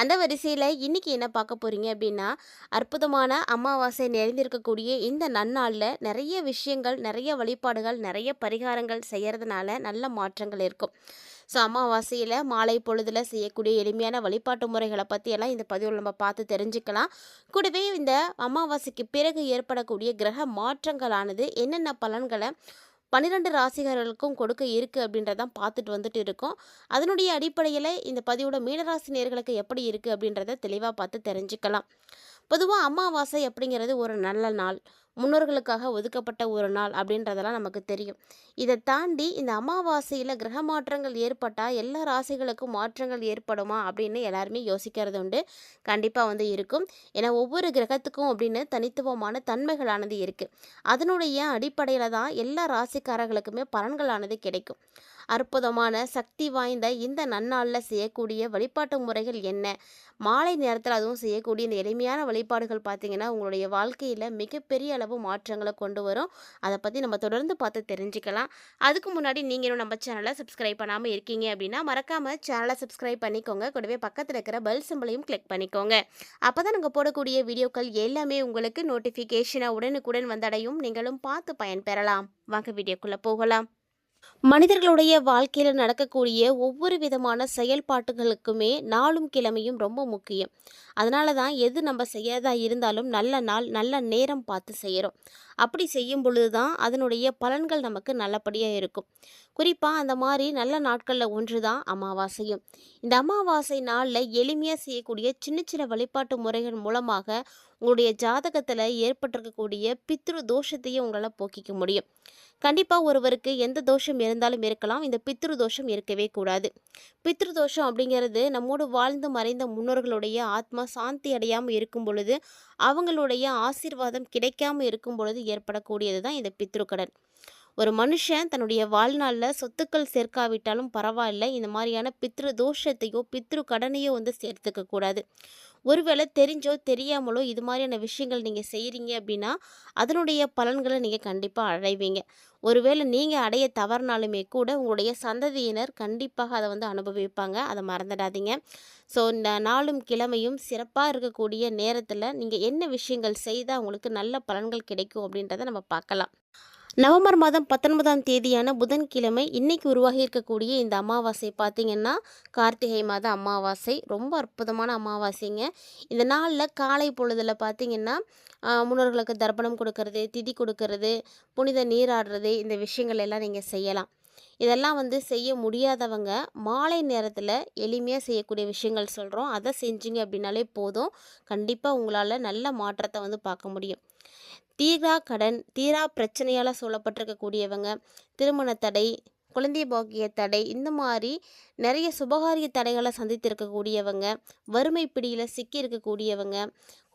அந்த வரிசையில் இன்றைக்கி என்ன பார்க்க போகிறீங்க அப்படின்னா அற்புதமான அமாவாசை நிறைந்திருக்கக்கூடிய இந்த நன்னாளில் நிறைய விஷயங்கள் நிறைய வழிபாடுகள் நிறைய பரிகாரங்கள் செய்கிறதுனால நல்ல மாற்றங்கள் இருக்கும். ஸோ அமாவாசையில் மாலை பொழுதில் செய்யக்கூடிய எளிமையான வழிபாட்டு முறைகளை பற்றியெல்லாம் இந்த பதிவில் நம்ம பார்த்து தெரிஞ்சுக்கலாம். கூடவே இந்த அமாவாசைக்கு பிறகு ஏற்படக்கூடிய கிரக மாற்றங்களானது என்னென்ன பலன்களை பன்னிரெண்டு ராசிகர்களுக்கும் கொடுக்க இருக்குது அப்படின்றதான் பார்த்துட்டு வந்துட்டு இருக்கோம். அதனுடைய அடிப்படையில் இந்த பதிவோட மீனராசி நேர்களுக்கு எப்படி இருக்குது அப்படின்றத தெளிவாக பார்த்து தெரிஞ்சுக்கலாம். பொதுவாக அமாவாசை அப்படிங்கிறது ஒரு நல்ல நாள். முன்னோர்களுக்காக ஒதுக்கப்பட்ட ஒரு நாள் அப்படின்றதெல்லாம் நமக்கு தெரியும். இதை தாண்டி இந்த அமாவாசையில் கிரக மாற்றங்கள் ஏற்பட்டால் எல்லா ராசிகளுக்கும் மாற்றங்கள் ஏற்படுமா அப்படின்னு எல்லாருமே யோசிக்கிறது உண்டு. கண்டிப்பாக வந்து இருக்கும். ஏன்னா ஒவ்வொரு கிரகத்துக்கும் அப்படின்னு தனித்துவமான தன்மைகளானது இருக்குது அதனுடைய அடிப்படையில் தான் எல்லா ராசிக்காரர்களுக்குமே பலன்களானது கிடைக்கும். அற்புதமான சக்தி வாய்ந்த இந்த நன்னாளில் செய்யக்கூடிய வழிபாட்டு முறைகள் என்ன? மாலை நேரத்தில் அதுவும் செய்யக்கூடிய இந்த எளிமையான வழிபாடுகள் பார்த்திங்கன்னா உங்களுடைய வாழ்க்கையில் மிகப்பெரிய அளவு மாற்றங்களை கொண்டு வரும். அதை பற்றி நம்ம தொடர்ந்து பார்த்து தெரிஞ்சுக்கலாம். அதுக்கு முன்னாடி நீங்கள் இன்னும் நம்ம சேனலை சப்ஸ்கிரைப் பண்ணாமல் இருக்கீங்க அப்படின்னா மறக்காமல் சேனலை சப்ஸ்கிரைப் பண்ணிக்கோங்க. கூடவே பக்கத்தில் இருக்கிற பெல் சிம்பிளையும் கிளிக் பண்ணிக்கோங்க. அப்போ தான் நாங்கள் போடக்கூடிய வீடியோக்கள் எல்லாமே உங்களுக்கு நோட்டிஃபிகேஷனாக உடனுக்குடன் வந்தடையும். நீங்களும் பார்த்து பயன்பெறலாம். வாங்க வீடியோக்குள்ளே போகலாம். மனிதர்களுடைய வாழ்க்கையில் நடக்கக்கூடிய ஒவ்வொரு விதமான செயல்பாட்டுகளுக்குமே நாளும் கிழமையும் ரொம்ப முக்கியம். அதனால தான் எது நம்ம செய்யறதா இருந்தாலும் நல்ல நாள் நல்ல நேரம் பார்த்து செய்கிறோம் அப்படி செய்யும் பொழுது தான் அதனுடைய பலன்கள் நமக்கு நல்லபடியாக இருக்கும். குறிப்பாக அந்த மாதிரி நல்ல நாட்களில் ஒன்று தான் அமாவாசையும். இந்த அமாவாசை நாளில் எளிமையாக செய்யக்கூடிய சின்ன சின்ன வழிபாட்டு முறைகள் மூலமாக உங்களுடைய ஜாதகத்தில் ஏற்பட்டிருக்கக்கூடிய பித்ரு தோஷத்தையும் உங்களால் போக்கிக்க முடியும். கண்டிப்பாக ஒருவருக்கு எந்த தோஷம் இருந்தாலும் இருக்கலாம். இந்த பித்ரு தோஷம் இருக்கவே கூடாது. பித்ரு தோஷம் அப்படிங்கிறது நம்மோடு வாழ்ந்து மறைந்த முன்னோர்களுடைய ஆத்மா சாந்தி அடையாமல் இருக்கும் பொழுது அவங்களுடைய ஆசீர்வாதம் கிடைக்காம இருக்கும் பொழுது ஏற்படக்கூடியது தான் இந்த பித்ருக்கடன். ஒரு மனுஷன் தன்னுடைய வாழ்நாளில் சொத்துக்கள் சேர்க்காவிட்டாலும் பரவாயில்ல. இந்த மாதிரியான பித்ரு தோஷத்தையோ பித்ரு கடனையோ வந்து சேர்த்துக்க கூடாது ஒருவேளை தெரிஞ்சோ தெரியாமலோ இது மாதிரியான விஷயங்கள் நீங்கள் செய்கிறீங்க அப்படின்னா அதனுடைய பலன்களை நீங்கள் கண்டிப்பாக அடைவீங்க. ஒருவேளை நீங்கள் அடைய தவறினாலுமே கூட உங்களுடைய சந்ததியினர் கண்டிப்பாக அதை வந்து அனுபவிப்பாங்க. அதை மறந்துடாதீங்க. ஸோ இந்த நாளும் கிழமையும் சிறப்பாக இருக்கக்கூடிய நேரத்தில் நீங்கள் என்ன விஷயங்கள் செய்தால் உங்களுக்கு நல்ல பலன்கள் கிடைக்கும் அப்படின்றத நம்ம பார்க்கலாம். நவம்பர் மாதம் பத்தொன்பதாம் தேதியான புதன்கிழமை இன்னைக்கு உருவாகி இருக்கக்கூடிய இந்த அமாவாசை பார்த்திங்கன்னா கார்த்திகை மாத அமாவாசை. ரொம்ப அற்புதமான அமாவாசைங்க. இந்த நாளில் காலை பொழுதில் பார்த்திங்கன்னா முன்னோர்களுக்கு தர்ப்பணம் கொடுக்கறது திதி கொடுக்கறது புனித நீராடுறது இந்த விஷயங்கள் எல்லாம் நீங்கள் செய்யலாம். இதெல்லாம் வந்து செய்ய முடியாதவங்க மாலை நேரத்தில் எளிமையாக செய்யக்கூடிய விஷயங்கள் சொல்கிறோம் அதை செஞ்சீங்க அப்படின்னாலே போதும். கண்டிப்பாக உங்களால் நல்ல மாற்றத்தை வந்து பார்க்க முடியும். தீரா கடன் தீரா பிரச்சனையால் சொல்லப்பட்டிருக்கக்கூடியவங்க திருமண தடை குழந்தை பாக்கிய தடை இந்த மாதிரி நிறைய சுபகாரிய தடைகளை சந்தித்திருக்கக்கூடியவங்க வறுமை பிடியில் சிக்கி இருக்கக்கூடியவங்க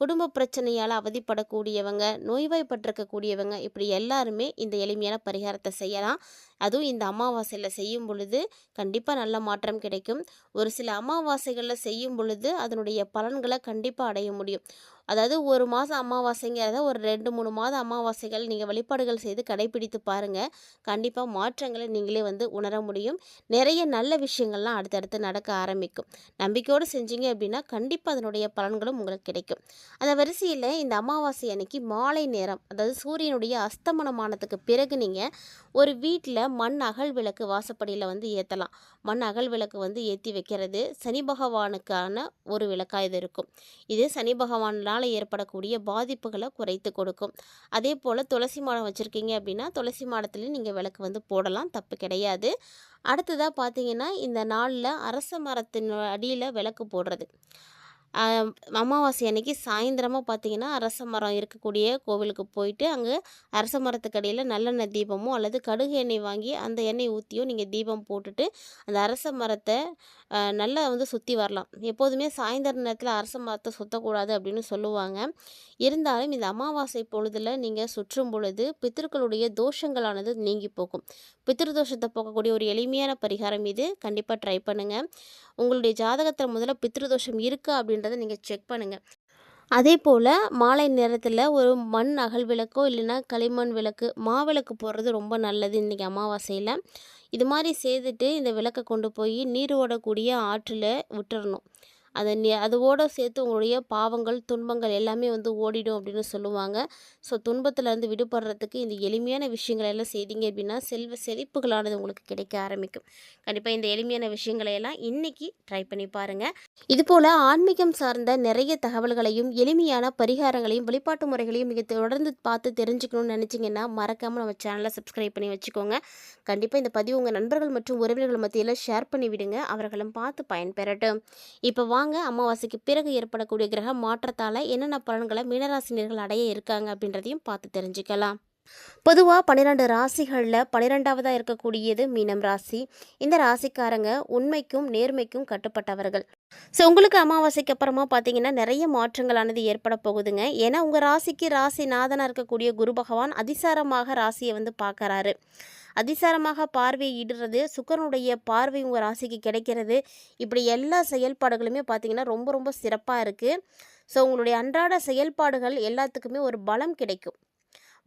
குடும்ப பிரச்சனையால் அவதிப்படக்கூடியவங்க நோய்வாய்ப்பட்டிருக்கக்கூடியவங்க இப்படி எல்லாருமே இந்த எளிமையான பரிகாரத்தை செய்யலாம். அதுவும் இந்த அமாவாசையில் செய்யும் பொழுது கண்டிப்பாக நல்ல மாற்றம் கிடைக்கும். ஒரு சில அமாவாசைகளில் செய்யும் பொழுது அதனுடைய பலன்களை கண்டிப்பாக அடைய முடியும். அதாவது ஒரு மாதம் அமாவாசைங்கிறத ஒரு ரெண்டு மூணு மாதம் அமாவாசைகள் நீங்கள் வழிபாடுகள் செய்து கடைபிடித்து பாருங்கள் கண்டிப்பாக மாற்றங்களை நீங்களே வந்து உணர முடியும். நிறைய நல்ல விஷயங்கள்லாம் அடுத்தடுத்து நடக்க ஆரம்பிக்கும். நம்பிக்கையோடு செஞ்சீங்க அப்படின்னா கண்டிப்பாக அதனுடைய பலன்களும் உங்களுக்கு கிடைக்கும். அந்த வரிசையில் இந்த அமாவாசை அன்னைக்கு மாலை நேரம் அதாவது சூரியனுடைய அஸ்தமனமானதுக்கு பிறகு நீங்கள் ஒரு வீட்டில் மண் அகல் விளக்கு வாசப்படியில் வந்து ஏற்றலாம் மண் அகல் விளக்கு வந்து ஏற்றி வைக்கிறது சனி பகவானுக்கான ஒரு விளக்காக இது இருக்கும். இது சனி பகவானால் ஏற்படக்கூடிய பாதிப்புகளை குறைத்து கொடுக்கும். அதே போல் துளசி மாடம் வச்சுருக்கீங்க அப்படின்னா துளசி மாடத்துலேயும் நீங்கள் விளக்கு வந்து போடலாம் தப்பு கிடையாது. அடுத்ததாக பார்த்தீங்கன்னா இந்த நாளில் அரச மரத்தின் அடியில் விளக்கு போடுறது. அமாவாசை அன்னைக்கு சாயந்தரமாக பார்த்தீங்கன்னா அரச மரம் இருக்கக்கூடிய கோவிலுக்கு போயிட்டு அங்கே அரச மரத்துக்கு அடியில் நல்லெண்ணெய் தீபமோ அல்லது கடுகு எண்ணெய் வாங்கி அந்த எண்ணெய் ஊற்றியோ நீங்கள் தீபம் போட்டுட்டு அந்த அரச மரத்தை நல்லா வந்து சுற்றி வரலாம். எப்போதுமே சாயந்தர நேரத்தில் அரச மரத்தை சுற்றக்கூடாது அப்படின்னு சொல்லுவாங்க. இருந்தாலும் இந்த அமாவாசை பொழுதில் நீங்கள் சுற்றும் பொழுது பித்திருக்களுடைய தோஷங்களானது நீங்கி போகும். பித்திரு தோஷத்தை போக்கக்கூடிய ஒரு எளிமையான பரிகாரம் இது. கண்டிப்பாக ட்ரை பண்ணுங்கள் உங்களுடைய ஜாதகத்தில் முதல்ல பித்ருதோஷம் இருக்கா அப்படின்னு அப்படின்றத நீங்கள் செக் பண்ணுங்கள் அதே போல் மாலை நேரத்தில் ஒரு மண் அகல் விளக்கோ இல்லைன்னா களிமண் விளக்கு மாவிளக்கு போடுறது ரொம்ப நல்லது இன்றைக்கி அமாவாசையில். இது மாதிரி செய்துட்டு இந்த விளக்கை கொண்டு போய் நீர் ஓடக்கூடிய ஆற்றில் விட்டுறணும். அதை நி அதோட சேர்த்து உங்களுடைய பாவங்கள் துன்பங்கள் எல்லாமே வந்து ஓடிடும் அப்படின்னு சொல்லுவாங்க. ஸோ துன்பத்திலேருந்து விடுபடுறதுக்கு இந்த எளிமையான விஷயங்களை எல்லாம் செய்தீங்க அப்படின்னா செல்வ செழிப்புகளானது உங்களுக்கு கிடைக்க ஆரம்பிக்கும். கண்டிப்பாக இந்த எளிமையான விஷயங்களை எல்லாம் இன்றைக்கி ட்ரை பண்ணி பாருங்கள் இதுபோல் ஆன்மீகம் சார்ந்த நிறைய தகவல்களையும் எளிமையான பரிகாரங்களையும் வழிபாட்டு முறைகளையும் மிக தொடர்ந்து பார்த்து தெரிஞ்சுக்கணும்னு நினச்சிங்கன்னா மறக்காமல் நம்ம சேனலை சப்ஸ்கிரைப் பண்ணி வச்சுக்கோங்க. கண்டிப்பாக இந்த பதிவு உங்கள் நண்பர்கள் மற்றும் உறவினர்கள் மத்தியில் ஷேர் பண்ணி விடுங்க அவர்களும் பார்த்து பயன்பெறட்டும். இப்போ வா வாங்க அமாவாசைக்கு பிறகு ஏற்படக்கூடிய கிரக மாற்றத்தால் என்னென்ன பலன்களை மீனராசினியர்கள் அடைய இருக்காங்க அப்படின்றதையும் பார்த்து தெரிஞ்சுக்கலாம். பொதுவாக பன்னிரெண்டு ராசிகளில் பன்னிரெண்டாவதாக இருக்கக்கூடியது மீனம் ராசி. இந்த ராசிக்காரங்க உண்மைக்கும் நேர்மைக்கும் கட்டுப்பட்டவர்கள். ஸோ உங்களுக்கு அமாவாசைக்கு அப்புறமா பார்த்தீங்கன்னா நிறைய மாற்றங்களானது ஏற்பட போகுதுங்க. ஏன்னா உங்கள் ராசிக்கு ராசி நாதனாக இருக்கக்கூடிய குரு பகவான் அதிசாரமாக ராசியை வந்து பார்க்கறாரு அதிசாரமாக பார்வையை இடுறது சுக்கரனுடைய பார்வை உங்கள் ராசிக்கு கிடைக்கிறது. இப்படி எல்லா செயல்பாடுகளுமே பார்த்திங்கன்னா ரொம்ப ரொம்ப சிறப்பாக இருக்குது ஸோ உங்களுடைய அன்றாட செயல்பாடுகள் எல்லாத்துக்குமே ஒரு பலம் கிடைக்கும்.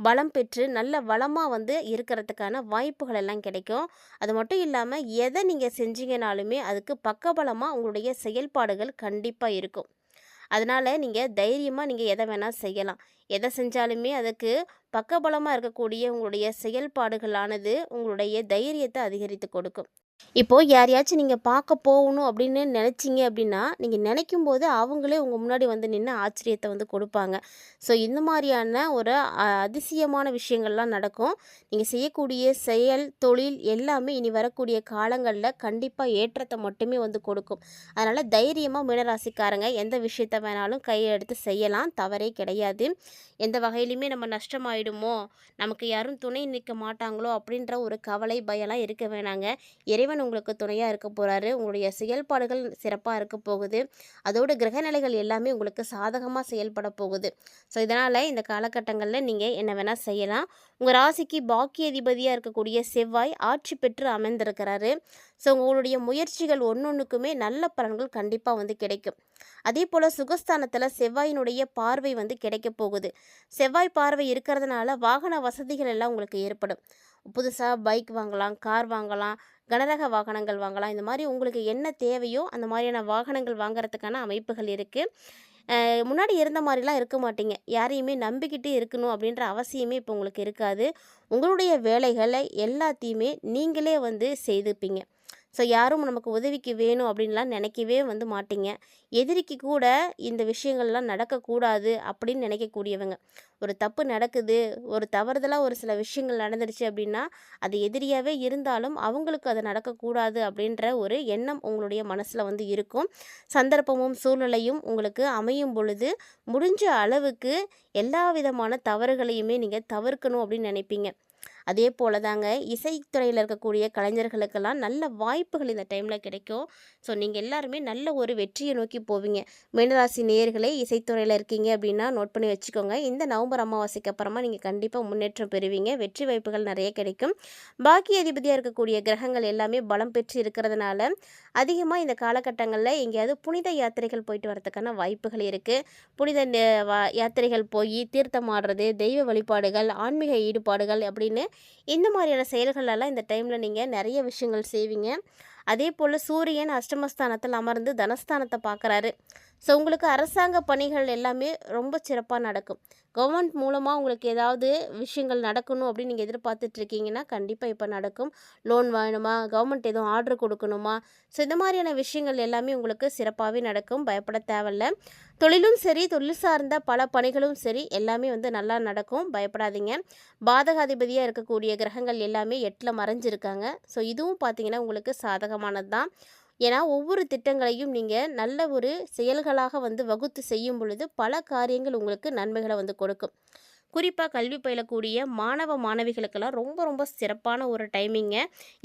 பலம் பெற்று நல்ல வளமாக வந்து இருக்கிறதுக்கான வாய்ப்புகள் எல்லாம் கிடைக்கும். அது மட்டும் இல்லாமல் எதை நீங்கள் செஞ்சீங்கனாலுமே அதுக்கு பக்கபலமாக உங்களுடைய செயல்பாடுகள் கண்டிப்பாக இருக்கும். அதனால் நீங்கள் தைரியமாக நீங்கள் எதை வேணால் செய்யலாம். எதை செஞ்சாலுமே அதுக்கு பக்கபலமாக இருக்கக்கூடிய உங்களுடைய செயல்பாடுகளானது உங்களுடைய தைரியத்தை அதிகரித்து கொடுக்கும். இப்போது யாரையாச்சும் நீங்கள் பார்க்க போகணும் அப்படின்னு நினச்சிங்க அப்படின்னா நீங்கள் நினைக்கும் போது அவங்களே உங்கள் முன்னாடி வந்து நின்று ஆச்சரியத்தை வந்து கொடுப்பாங்க. ஸோ இந்த மாதிரியான ஒரு அ, அதிசயமான விஷயங்கள்லாம் நடக்கும். நீங்கள் செய்யக்கூடிய செயல் தொழில் எல்லாமே இனி வரக்கூடிய காலங்களில் கண்டிப்பாக ஏற்றத்தை மட்டுமே வந்து கொடுக்கும். அதனால் தைரியமாக மீனராசிக்காரங்க எந்த விஷயத்த வேணாலும் கையெடுத்து செய்யலாம். தவறே கிடையாது. எந்த வகையிலுமே நம்ம நஷ்டமாயிடுமோ நமக்கு யாரும் துணை நிற்க மாட்டாங்களோ அப்படின்ற ஒரு கவலை பயம்லாம் இருக்க வேணாங்க. இறைவன் உங்களுக்கு துணையாக இருக்க போகிறாரு உங்களுடைய செயல்பாடுகள் சிறப்பாக இருக்க போகுது. அதோட கிரகநிலைகள் எல்லாமே உங்களுக்கு சாதகமாக செயல்பட போகுது. ஸோ இதனால் இந்த காலகட்டங்களில் நீங்கள் என்ன வேணால் செய்யலாம். உங்கள் ராசிக்கு பாக்கிய அதிபதியாக இருக்கக்கூடிய செவ்வாய் ஆட்சி பெற்று அமைந்திருக்கிறாரு ஸோ உங்களுடைய முயற்சிகள் ஒன்றொன்றுக்குமே நல்ல பலன்கள் கண்டிப்பாக வந்து கிடைக்கும். அதே போல் சுகஸ்தானத்தில் செவ்வாயினுடைய பார்வை வந்து கிடைக்க போகுது. செவ்வாய் பார்வை இருக்கிறதுனால வாகன வசதிகள் எல்லாம் உங்களுக்கு ஏற்படும். புதுசாக பைக் வாங்கலாம் கார் வாங்கலாம் கனரக வாகனங்கள் வாங்கலாம். இந்த மாதிரி உங்களுக்கு என்ன தேவையோ அந்த மாதிரியான வாகனங்கள் வாங்குறதுக்கான அமைப்புகள் இருக்குது முன்னாடி இருந்த மாதிரிலாம் இருக்க மாட்டீங்க. யாரையுமே நம்பிக்கிட்டு இருக்கணும் அப்படின்ற அவசியமே இப்போ உங்களுக்கு இருக்காது. உங்களுடைய வேலைகளை எல்லாத்தையுமே நீங்களே வந்து செய்துப்பீங்க. ஸோ யாரும் நமக்கு உதவிக்கு வேணும் அப்படின்லாம் நினைக்கவே வந்து மாட்டீங்க. எதிரிக்கு கூட இந்த விஷயங்கள்லாம் நடக்கக்கூடாது அப்படின்னு நினைக்கக்கூடியவங்க. ஒரு தப்பு நடக்குது ஒரு தவறுதலாக ஒரு சில விஷயங்கள் நடந்துருச்சு அப்படின்னா அது எதிரியாகவே இருந்தாலும் அவங்களுக்கு அது நடக்கக்கூடாது அப்படின்ற ஒரு எண்ணம் உங்களுடைய மனசில் வந்து இருக்கும். சந்தர்ப்பமும் சூழ்நிலையும் உங்களுக்கு அமையும் பொழுது முடிஞ்ச அளவுக்கு எல்லா விதமான தவறுகளையுமே நீங்கள் தவிர்க்கணும் அப்படின்னு நினைப்பீங்க. அதே போல தாங்க இசைத்துறையில் இருக்கக்கூடிய கலைஞர்களுக்கெல்லாம் நல்ல வாய்ப்புகள் இந்த டைமில் கிடைக்கும். ஸோ நீங்கள் எல்லாருமே நல்ல ஒரு வெற்றியை நோக்கி போவீங்க. மீனராசி நேயர்களே இசைத்துறையில் இருக்கீங்க அப்படின்னா நோட் பண்ணி வச்சுக்கோங்க. இந்த நவம்பர் அமாவாசைக்கு அப்புறமா நீங்கள் கண்டிப்பாக முன்னேற்றம் பெறுவீங்க. வெற்றி வாய்ப்புகள் நிறைய கிடைக்கும். பாக்கி அதிபதியாக இருக்கக்கூடிய கிரகங்கள் எல்லாமே பலம் பெற்று இருக்கிறதுனால அதிகமாக இந்த காலகட்டங்களில் எங்கேயாவது புனித யாத்திரைகள் போயிட்டு வரதுக்கான வாய்ப்புகள் இருக்குது புனித வா- யாத்திரைகள் போய் தீர்த்தம் ஆடுறது தெய்வ வழிபாடுகள் ஆன்மீக ஈடுபாடுகள் அப்படின்னு இந்த மாதிரியான செயல்களெல்லாம் இந்த டைமில் நீங்கள் நிறைய விஷயங்கள் செய்வீங்க. அதே போல் சூரியன் அஷ்டமஸ்தானத்தில் அமர்ந்து தனஸ்தானத்தை பார்க்குறாரு. ஸோ உங்களுக்கு அரசாங்க பணிகள் எல்லாமே ரொம்ப சிறப்பாக நடக்கும். கவர்மெண்ட் மூலமாக உங்களுக்கு ஏதாவது விஷயங்கள் நடக்கணும் அப்படின்னு நீங்கள் எதிர்பார்த்துட்டு இருக்கீங்கன்னா கண்டிப்பாக இப்போ நடக்கும். லோன் வேணுமா? கவர்மெண்ட் எதுவும் ஆர்டர் கொடுக்கணுமா? ஸோ இந்த மாதிரியான விஷயங்கள் எல்லாமே உங்களுக்கு சிறப்பாகவே நடக்கும். பயப்பட தேவையில்ல. தொழிலும் சரி தொழில் சார்ந்த பல பணிகளும் சரி எல்லாமே வந்து நல்லா நடக்கும். பயப்படாதீங்க. பாதகாதிபதியாக இருக்கக்கூடிய கிரகங்கள் எல்லாமே எட்டில் மறைஞ்சிருக்காங்க. ஸோ இதுவும் பார்த்தீங்கன்னா உங்களுக்கு சாதகமானது தான் ஏன்னா ஒவ்வொரு திட்டங்களையும் நீங்கள் நல்ல ஒரு செயல்களாக வந்து வகுத்து செய்யும் பொழுது பல காரியங்கள் உங்களுக்கு நன்மைகளை வந்து கொடுக்கும். குறிப்பாக கல்வி பயிலக்கூடிய மாணவ மாணவிகளுக்கெல்லாம் ரொம்ப ரொம்ப சிறப்பான ஒரு டைமிங்க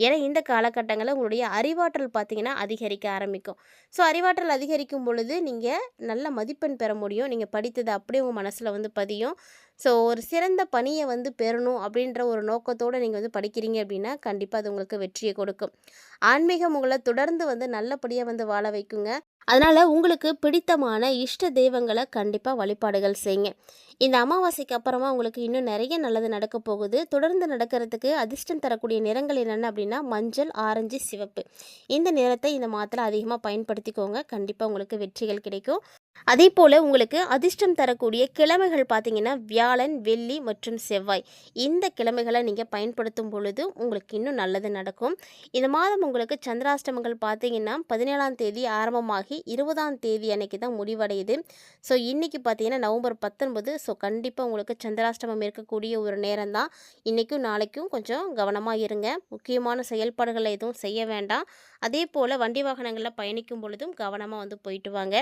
ஏன்னா இந்த காலகட்டங்களில் உங்களுடைய அறிவாற்றல் பார்த்தீங்கன்னா அதிகரிக்க ஆரம்பிக்கும். ஸோ அறிவாற்றல் அதிகரிக்கும் பொழுது நீங்கள் நல்ல மதிப்பெண் பெற முடியும். நீங்கள் படித்தது அப்படியே உங்கள் மனசில் வந்து பதியும். ஸோ ஒரு சிறந்த பணியை வந்து பெறணும் அப்படின்ற ஒரு நோக்கத்தோடு நீங்கள் வந்து படிக்கிறீங்க அப்படின்னா கண்டிப்பாக அது உங்களுக்கு வெற்றியை கொடுக்கும். ஆன்மீகம் உங்களை தொடர்ந்து வந்து நல்லபடியாக வந்து வாழ வைக்குங்க. அதனால் உங்களுக்கு பிடித்தமான இஷ்ட தெய்வங்களை கண்டிப்பாக வழிபாடுகள் செய்யுங்க. இந்த அமாவாசைக்கு அப்புறமா உங்களுக்கு இன்னும் நிறைய நல்லது நடக்க போகுது. தொடர்ந்து நடக்கிறதுக்கு அதிர்ஷ்டம் தரக்கூடிய நிறங்கள் என்னென்ன அப்படின்னா மஞ்சள் ஆரஞ்சு சிவப்பு. இந்த நிறத்தை இந்த மாதத்தில் அதிகமாக பயன்படுத்திக்கோங்க. கண்டிப்பாக உங்களுக்கு வெற்றிகள் கிடைக்கும். அதே போல் உங்களுக்கு அதிர்ஷ்டம் தரக்கூடிய கிழமைகள் பார்த்தீங்கன்னா வியாழன் வெள்ளி மற்றும் செவ்வாய். இந்த கிழமைகளை நீங்கள் பயன்படுத்தும் பொழுது உங்களுக்கு இன்னும் நல்லது நடக்கும். இந்த மாதம் உங்களுக்கு சந்திராஷ்டமங்கள் பார்த்தீங்கன்னா பதினேழாம் தேதி ஆரம்பமாகி இருபதாம் தேதி அன்னைக்கு தான் முடிவடையுது. ஸோ இன்றைக்கி பார்த்தீங்கன்னா நவம்பர் பத்தொன்பது. ஸோ கண்டிப்பாக உங்களுக்கு சந்திராஷ்டமம் இருக்கக்கூடிய ஒரு நேரம் தான். இன்றைக்கும் நாளைக்கும் கொஞ்சம் கவனமாக இருங்க. முக்கியமான செயல்பாடுகளை எதுவும் செய்ய வேண்டாம். அதே போல் வண்டி வாகனங்களில் பயணிக்கும் பொழுதும் கவனமாக வந்து போயிட்டு வாங்க.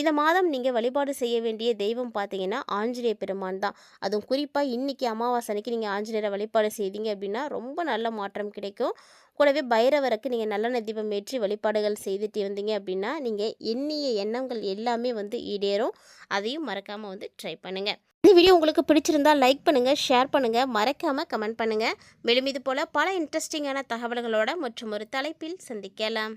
இந்த மாதம் நீங்கள் வழிபாடு செய்ய வேண்டிய தெய்வம் பார்த்தீங்கன்னா ஆஞ்சநேய பெருமான் தான். அதுவும் குறிப்பாக இன்றைக்கி அமாவாசை அன்னைக்கு நீங்கள் ஆஞ்சநேயரை வழிபாடு செய்தீங்க அப்படின்னா ரொம்ப நல்ல மாற்றம் கிடைக்கும். கூடவே பைரவருக்கு நீங்கள் நல்லெண்ணெய் தீபம் ஏற்றி வழிபாடுகள் செய்துட்டு வந்தீங்க அப்படின்னா நீங்கள் எண்ணிய எண்ணங்கள் எல்லாமே வந்து ஈடேறும். அதையும் மறக்காமல் வந்து ட்ரை பண்ணுங்கள் இந்த வீடியோ உங்களுக்கு பிடிச்சிருந்தா லைக் பண்ணுங்கள் ஷேர் பண்ணுங்கள் மறக்காமல் கமெண்ட் பண்ணுங்கள் மேலும் இது போல் பல இன்ட்ரெஸ்டிங்கான தகவல்களோட மற்றும் ஒரு தலைப்பில் சந்திக்கலாம்.